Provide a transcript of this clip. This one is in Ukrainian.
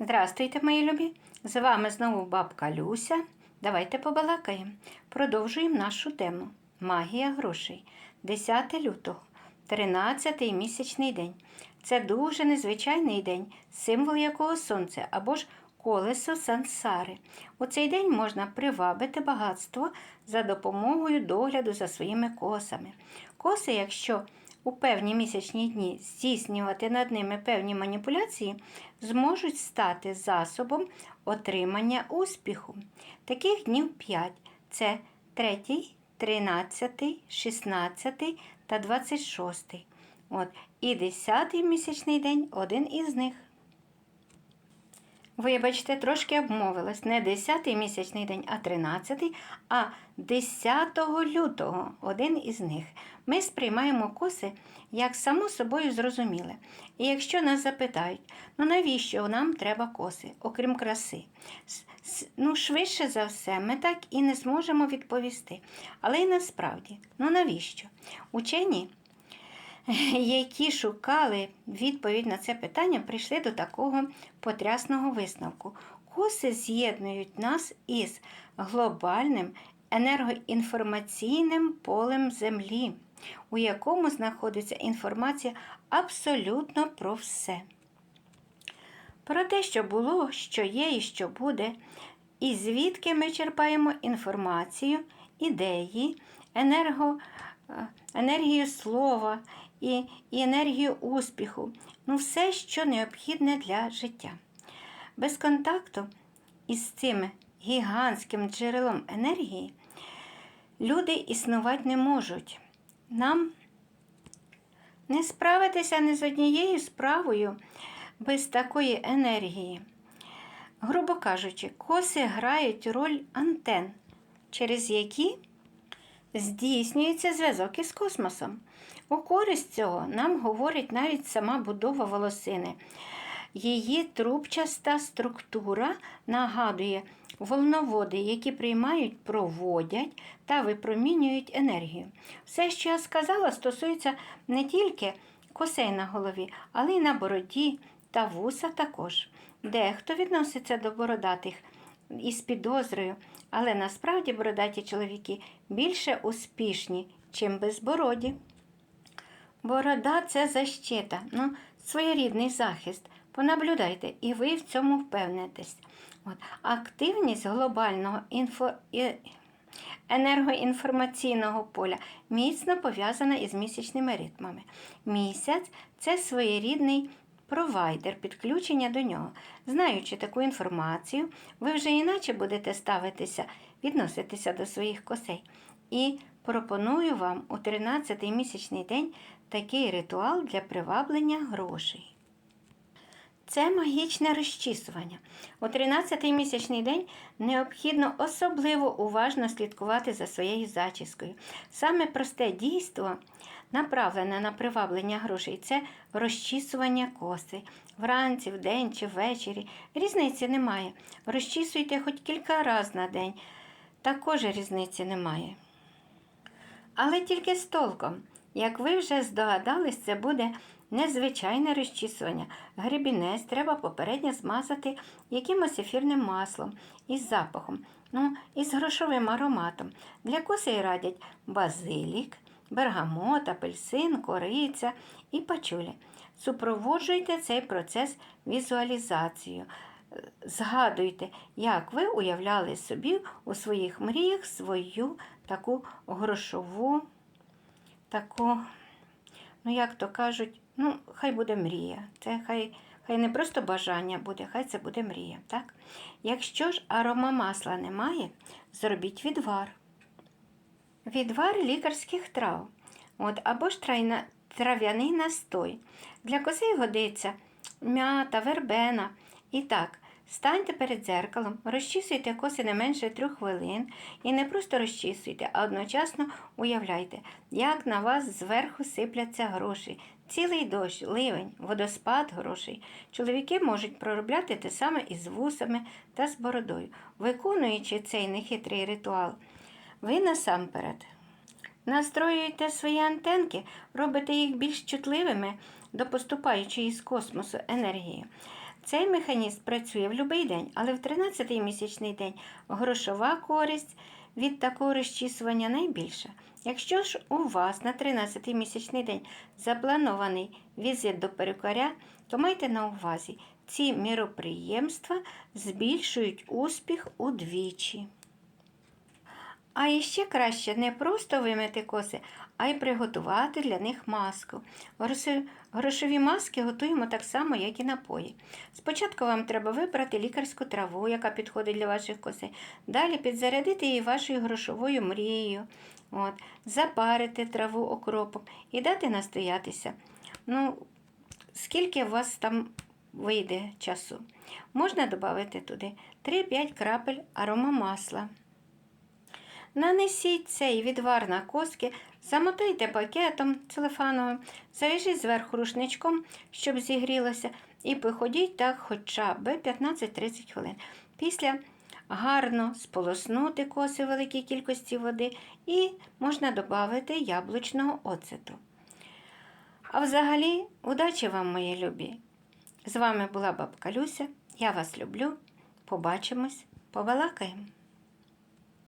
Здравствуйте, мої любі! З вами знову бабка Люся. Давайте побалакаємо. Продовжуємо нашу тему Магія грошей. 10 лютого, 13-й місячний день. Це дуже незвичайний день, символ якого сонце або ж колесо сансари. У цей день можна привабити багатство за допомогою догляду за своїми косами. Коси, якщо у певні місячні дні здійснювати над ними певні маніпуляції, зможуть стати засобом отримання успіху. Таких днів 5 це 3, 13, 16 та 26. От, і 10 місячний день один із них. Вибачте, трошки обмовилась. Не 10-й місячний день, а 13-й, а 10 лютого один із них. Ми сприймаємо коси як само собою зрозуміле. І якщо нас запитають, ну навіщо нам треба коси, окрім краси? Ну, швидше за все, ми так і не зможемо відповісти. Але й насправді, ну навіщо? Учені які шукали відповідь на це питання, прийшли до такого потрясного висновку. Коси з'єднують нас із глобальним енергоінформаційним полем Землі, у якому знаходиться інформація абсолютно про все. Про те, що було, що є і що буде, і звідки ми черпаємо інформацію, ідеї, енерго, е, енергію слова і, і енергію успіху, ну все, що необхідне для життя. Без контакту із цим гігантським джерелом енергії люди існувати не можуть. Нам не справитися ні з однією справою без такої енергії. Грубо кажучи, коси грають роль антен, через які здійснюється зв'язок із космосом. У користь цього нам говорить навіть сама будова волосини. Її трубчаста структура нагадує волноводи, які приймають, проводять та випромінюють енергію. Все, що я сказала, стосується не тільки косей на голові, але й на бороді та вуса також. Дехто відноситься до бородатих із підозрою, але насправді бородаті чоловіки більше успішні, чим безбороді. Борода це защита, ну, своєрідний захист. Понаблюдайте, і ви в цьому впевнитесь. От. Активність глобального інфо... енергоінформаційного поля міцно пов'язана із місячними ритмами. Місяць це своєрідний провайдер підключення до нього. Знаючи таку інформацію, ви вже іначе будете ставитися, відноситися до своїх косей. І пропоную вам у 13-й місячний день такий ритуал для приваблення грошей. Це магічне розчісування. У 13-й місячний день необхідно особливо уважно слідкувати за своєю зачіскою. Саме просте дійство, направлене на приваблення грошей, це розчісування коси. Вранці, вдень чи ввечері. Різниці немає. Розчісуйте хоч кілька разів на день. Також різниці немає. Але тільки з толком. Як ви вже здогадались, це буде незвичайне розчісування. Гребінець треба попередньо змазати якимось ефірним маслом із запахом, ну, із грошовим ароматом. Для косей радять базилік, бергамот, апельсин, кориця і пачулі. Супроводжуйте цей процес візуалізацією. Згадуйте, як ви уявляли собі у своїх мріях свою таку грошову, таку, ну як то кажуть, ну, хай буде мрія. Це хай, хай не просто бажання буде, хай це буде мрія. так? Якщо ж арома масла немає, зробіть відвар. Відвар лікарських трав. От, або ж трайна, трав'яний настой. Для косей годиться м'ята, вербена. І так, станьте перед дзеркалом, розчісуйте коси не менше трьох хвилин і не просто розчісуйте, а одночасно уявляйте, як на вас зверху сипляться гроші. Цілий дощ, ливень, водоспад грошей. Чоловіки можуть проробляти те саме із вусами та з бородою. Виконуючи цей нехитрий ритуал, ви насамперед Настроюєте свої антенки, робите їх більш чутливими до поступаючої з космосу енергії. Цей механізм працює в будь-який день, але в 13-й місячний день грошова користь від такого розчісування найбільша. Якщо ж у вас на 13-й місячний день запланований візит до перукаря, то майте на увазі, ці міроприємства збільшують успіх удвічі. А іще краще не просто вимити коси, а й приготувати для них маску. Грошові- маски готуємо так само, як і напої. Спочатку вам треба вибрати лікарську траву, яка підходить для ваших косей. Далі підзарядити її вашою грошовою мрією. От, запарити траву окропом і дати настоятися. Ну, скільки у вас там вийде часу. Можна додати туди 3-5 крапель аромамасла. Нанесіть цей відвар на коски, замотайте пакетом целефановим, зав'яжіть зверху рушничком, щоб зігрілося, і походіть так хоча б 15-30 хвилин. Після гарно сполоснути коси великій кількості води і можна додати яблучного оцету. А взагалі, удачі вам, мої любі! З вами була бабка Люся. Я вас люблю. Побачимось, побалакаємо.